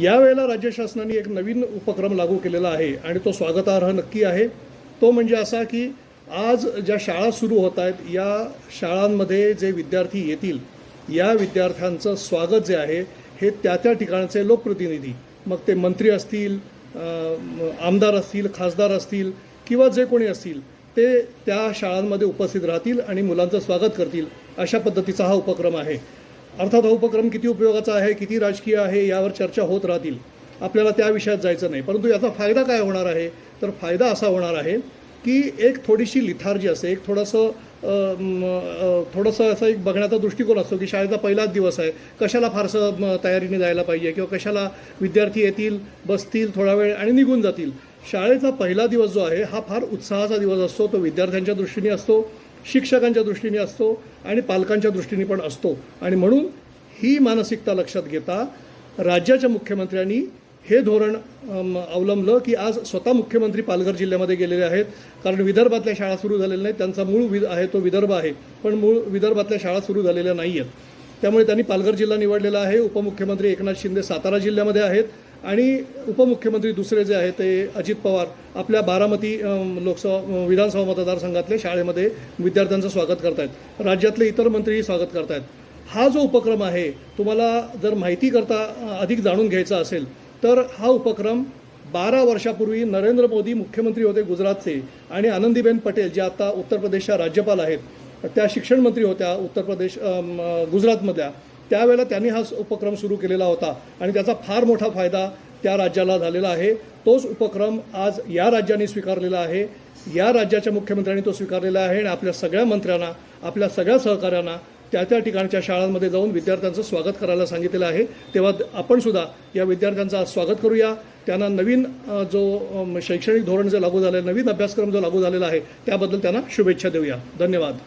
यावेळेला राज्य शासनाने एक नवीन उपक्रम लागू केलेला आहे आणि तो स्वागतार्ह नक्की आहे. तो म्हणजे असा की आज ज्या शाळा सुरू होत आहेत या शाळांमध्ये जे विद्यार्थी येतील या विद्यार्थ्यांचं स्वागत जे आहे हे त्या त्या ठिकाणचे लोकप्रतिनिधी मग ते मंत्री असतील आमदार असतील खासदार असतील किंवा जे कोणी असतील ते त्या शाळांमध्ये उपस्थित राहतील आणि मुलांचं स्वागत करतील अशा पद्धतीचा हा उपक्रम आहे. अर्थात हा उपक्रम किती उपयोगाचा आहे किती राजकीय आहे यावर चर्चा होत राहतील. आपल्याला त्या विषयात जायचं नाही. परंतु याचा फायदा काय होणार आहे? तर फायदा असा होणार आहे की एक थोडीशी लिथार्जी असते एक थोडंसं थोडंसं असं एक बघण्याचा दृष्टिकोन असतो की शाळेचा पहिलाच दिवस आहे. कशाला फारसं तयारीने जायला पाहिजे किंवा कशाला विद्यार्थी येतील बसतील थोडा वेळ आणि निघून जातील. शाळेचा पहिला दिवस जो आहे हा फार उत्साहाचा दिवस असतो तो विद्यार्थ्यांच्या दृष्टीने असतो. शिक्षकांच्या दृष्टीने असतो आणि पालकांच्या दृष्टीने पण असतो. आणि म्हणून ही मानसिकता लक्षात घेता राज्याच्या मुख्यमंत्र्यांनी हे धोरण अवलंबलं की आज स्वतः मुख्यमंत्री पालघर जिल्ह्यामध्ये गेलेले आहेत. कारण विदर्भातल्या शाळा सुरू झालेल्या नाहीत. त्यांचा मूळ विद आहे तो विदर्भ आहे. पण मूळ विदर्भातल्या शाळा सुरू झालेल्या नाही आहेत त्यामुळे त्यांनी पालघर जिल्हा निवडलेला आहे. उपमुख्यमंत्री एकनाथ शिंदे सातारा जिल्ह्यामध्ये आहेत. आणि उपमुख्यमंत्री दुसरे जे आहेत ते अजित पवार आपल्या बारामती लोकसभा विधानसभा मतदारसंघातल्या शाळेमध्ये विद्यार्थ्यांचं स्वागत करतायत. राज्यातले इतर मंत्रीही स्वागत करतायत. हा जो उपक्रम आहे तुम्हाला जर माहिती करता अधिक जाणून घ्यायचा असेल तर हा उपक्रम बारा वर्षापूर्वी नरेंद्र मोदी मुख्यमंत्री होते गुजरातचे आणि आनंदीबेन पटेल जे आता उत्तर प्रदेशच्या राज्यपाल आहेत त्या शिक्षण मंत्री होत्या उत्तर प्रदेश गुजरातमधल्या. त्यावेळेला त्यांनी हा उपक्रम सुरू केलेला होता आणि त्याचा फार मोठा फायदा त्या राज्याला झालेला आहे. तोच उपक्रम आज या राज्याने स्वीकारलेला आहे. या राज्याच्या मुख्यमंत्र्यांनी तो स्वीकारलेला आहे आणि आपल्या सगळ्या मंत्र्यांना आपल्या सगळ्या सहकाऱ्यांना त्या त्या ठिकाणच्या शाळांमध्ये जाऊन विद्यार्थ्यांचं स्वागत करायला सांगितलेलं आहे. तेव्हा आपण सुद्धा या विद्यार्थ्यांचा स्वागत करूया. त्यांना नवीन जो शैक्षणिक धोरण जे लागू झालं आहे नवीन अभ्यासक्रम जो लागू झालेला आहे त्याबद्दल त्यांना शुभेच्छा देऊया. धन्यवाद.